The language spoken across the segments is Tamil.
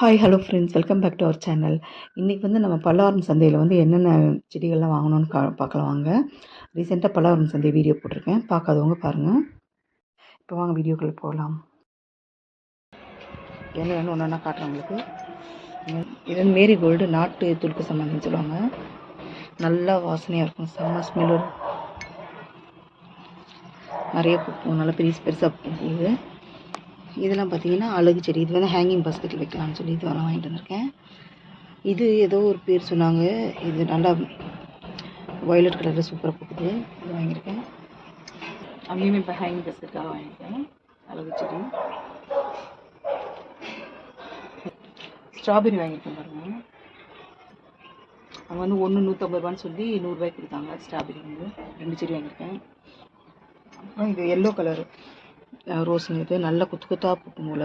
Hi hello friends welcome back to our channel இன்றைக்கி வந்து நம்ம பல்லாவரம் சந்தையில் வந்து என்னென்ன செடிகள்லாம் வாங்கணும்னு கா பார்க்கலாம் வாங்க. ரீசெண்டாக பல்லாவரம் சந்தை வீடியோ போட்டிருக்கேன். பார்க்காதவங்க பாருங்கள் இப்போ வாங்க வீடியோக்குள்ளே போகலாம். என்ன வேணும் ஒன்று ஒன்றா காட்டுறேன் உங்களுக்கு? இது வந்து மேரி கோல்டு நாட்டு துளுக்கு சம்மந்தின்னு சொல்லுவாங்க. நல்லா வாசனையாக இருக்கும். செம்ம ஸ்மெல் நிறைய பூ நல்லா பெருசு பெருசாக பூ இதெல்லாம் பார்த்தீங்கன்னா அழகு செடி. இது வந்து ஹேங்கிங் பாஸ்கெட்டில் வைக்கலாம்னு சொல்லி இது வரலாம் வாங்கிட்டு வந்திருக்கேன். இது ஏதோ ஒரு பேர் சொன்னாங்க. இது நல்லா வயலட் கலரில் சூப்பராக போகுது இது வாங்கியிருக்கேன். அங்கேயுமே இப்போ ஹேங்கிங் பாஸ்கெட்டாக வாங்கியிருக்கேன். அழகு செடி. ஸ்ட்ராபெரி வாங்கியிருக்கேன் பாருங்கள் அவங்க வந்து ஒன்று நூற்றம்பது ரூபான்னு சொல்லி நூறுரூவாய்க்கு கொடுத்தாங்க. ஸ்ட்ராபெரி வந்து. ரெண்டு செடி வாங்கியிருக்கேன். அப்புறம் இது எல்லோ கலரு ரோஸுங்க இது நல்ல குத்து கொத்தாக பூக்கும் போல.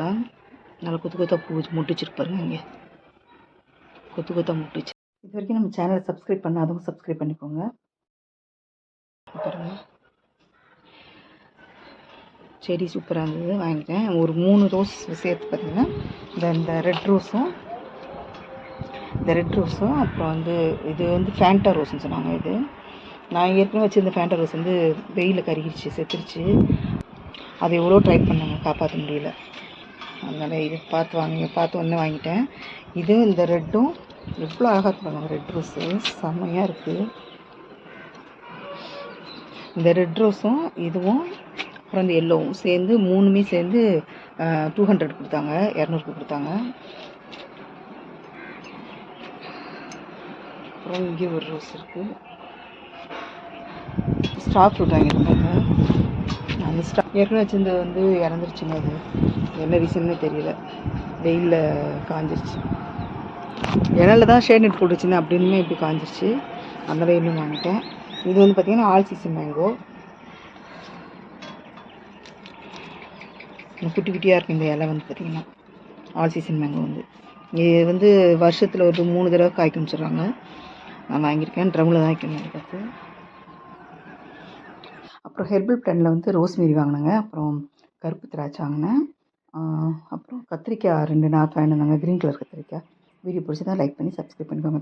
நல்லா கொத்து கொத்தாக பூ முட்டிச்சிருக்கு பாருங்க இங்கே. கொத்து குத்தாக முட்டிச்சு. இது வரைக்கும் நம்ம சேனலை சப்ஸ்கிரைப் பண்ணாதவங்க சப்ஸ்கிரைப் பண்ணிக்கோங்க. பாருங்க. செடி சூப்பராக இருந்தது. வாங்கிட்டேன் ஒரு மூணு ரோஸ் சேர்த்து பார்த்தீங்கன்னா இந்த இந்த ரெட் ரோஸும் இந்த ரெட் ரோஸும் அப்புறம் வந்து இது வந்து ஃபேண்டா ரோஸ்னு சொன்னாங்க இது. நான் ஏற்கனவே வச்சுருந்த ஃபேண்டா ரோஸ் வந்து வெயிலில் கருகிருச்சு செத்துருச்சு. அதை எவ்வளோ ட்ரை பண்ணாங்க காப்பாற்ற முடியல. அதனால் இது பார்த்து வாங்கி பார்த்து ஒன்று வாங்கிட்டேன். இது இந்த ரெட்டும் எவ்வளோ அழகாக இருப்பாங்க ரெட் ரோஸு. செம்மையாக இருக்குது இந்த ரெட் ரோஸும் இதுவும் அப்புறம் இந்த எல்லோவும் சேர்ந்து மூணுமே சேர்ந்து டூ ஹண்ட்ரட் கொடுத்தாங்க இரநூறுக்கு கொடுத்தாங்க. அப்புறம் இங்கே ஒரு ரோஸ் இருக்குது ஸ்டார் ஃப்ரூட் வாங்கியிருக்காங்க அந்த ஸ்டா ஏற்கனவே வச்சிருந்தது வந்து இறந்துருச்சுங்க அது. என்ன ரீசன்னு தெரியல. வெயிலில் காஞ்சிருச்சு. இடையில தான் ஷேட் நெட் போட்டு அப்படின்னுமே இப்படி காஞ்சிருச்சு. அந்த வெயிலும் வாங்கிட்டேன். இது வந்து பார்த்திங்கன்னா ஆல் சீசன் மேங்கோ குட்டி குட்டியாக இருக்கும் இந்த இலை வந்து பார்த்திங்கன்னா ஆல் சீசன் மேங்கோ வந்து. இது வந்து வருஷத்தில் ஒரு மூணு தடவை காய்க்கும்னு சொல்கிறாங்க நான் வாங்கியிருக்கேன். ட்ரம்மில் தான் வைக்கணும் பார்த்து. அப்புறம் ஹெர்பல் பிளானில் வந்து ரோஸ்மேரி வாங்கினேங்க. அப்புறம் கருப்பு திராட்சை வாங்கினேன். அப்புறம் கத்திரிக்காய் ரெண்டு நாற்று வாங்கிட்டு வந்தாங்க. க்ரீன் கலர் கத்திரிக்காய். வீடியோ பிடிச்சதா லைக் பண்ணி சப்ஸ்கிரைப் பண்ணிக்கோங்க.